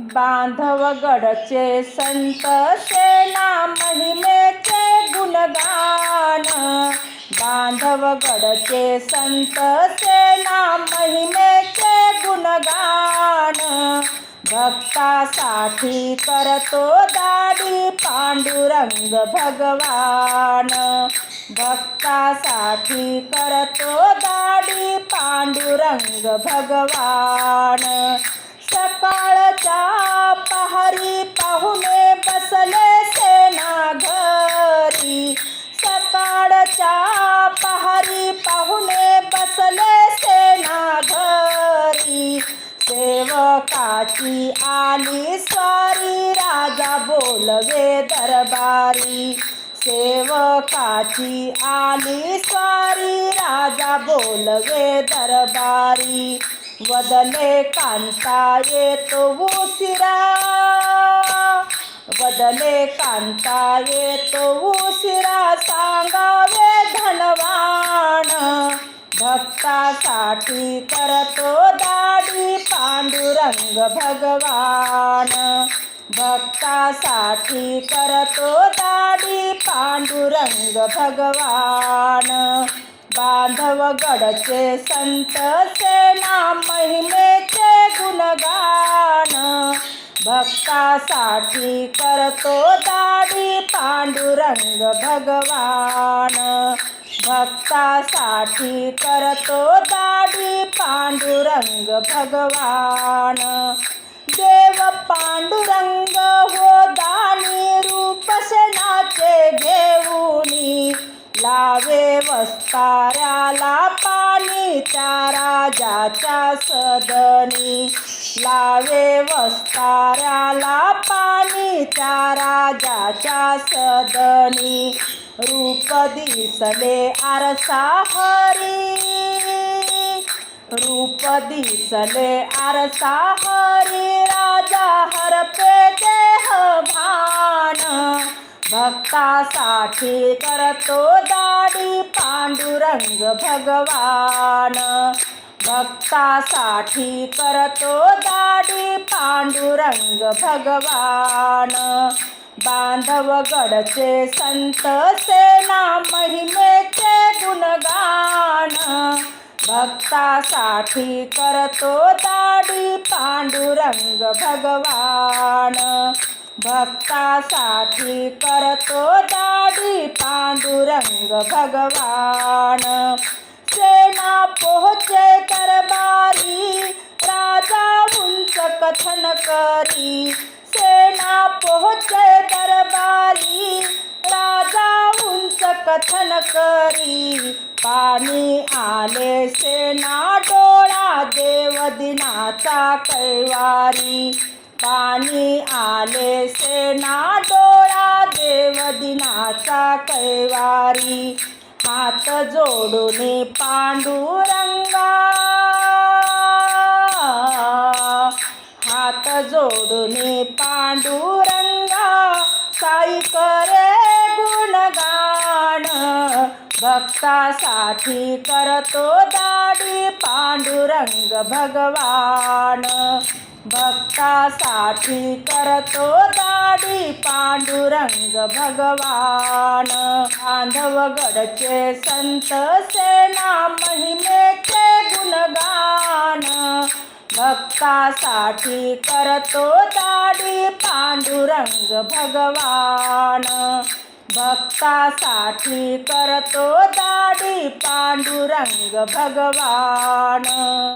बांधवगडचे संत सेना महिमेचे गुणगान. बांधवगडचे संत सेना महिमेचे गुणगान. भक्तासाठी करतो दाडी पांडुरंग भगवान. भक्तासाठी करतो दाडी पांडुरंग भगवान. सकाळच्या पहारी पाहुणे बसले सेना घरी सकाळच्या पहारी पाहुणे बसले सेना घरी सेवकाची आली स्वारी, राजा बोलवे दरबारी. सेवकाची आली स्वारी, राजा बोलवे दरबारी. वदने कांता येतो उशिरा. वदने कांता येतो उशिरा सांगावे धनवान. भक्तासाठी करतो दाडी पांडुरंग भगवान. भक्तासाठी करतो दाडी पांडुरंग भगवान. बांधवगडचे संत सेना महिमेचे गुणगान. भक्तासाठी करतो दाडी पांडुरंग भगवान. भक्तासाठी करतो दाडी पांडुरंग भगवान. देव पांडुरंग हो दानी रूप सेनाचे वस्ताऱ्याला पाणी त्या राजाच्या सदनी. लावे वस्ताऱ्याला पाणी त्या राजाच्या सदनी. रूप दिसले आरसा हरी. रूप दिसले आरसा हरी. राजा हरपे देह भान. भक्तासाठी करतो दाडी पांडुरंग भगवान. भक्तासाठी करतो दाडी पांडुरंग भगवान. बांधवगडचे संत सेना महिमेचे गुणगान. भक्तासाठी करतो दाडी पांडुरंग भगवान. भक्तासाठी करतो दाडी पांडुरंग भगवान. सेना पोहोचे दरबारी राजा उंच कथन करी. सेना पोहोचे दरबारी राजा उंच कथन करी. पाणी आले सेना डोळा देव दिनाचा कैवारी. पाणी आले सेना डोळा देवदिनाचा कैवारी. हात जोडून पांडुरंगा. हात जोडून पांडुरंगा. साई करे गुणगान. भक्तासाठी करतो दाडी पांडुरंग भगवान. भक्तासाठी करतो दाडी पांडुरंग भगवान. बांधवगडचे संत सेना महिमेचे गुणगान. भक्तासाठी करतो दाडी पांडुरंग भगवान. भक्तासाठी करतो दाडी पांडुरंग भगवान.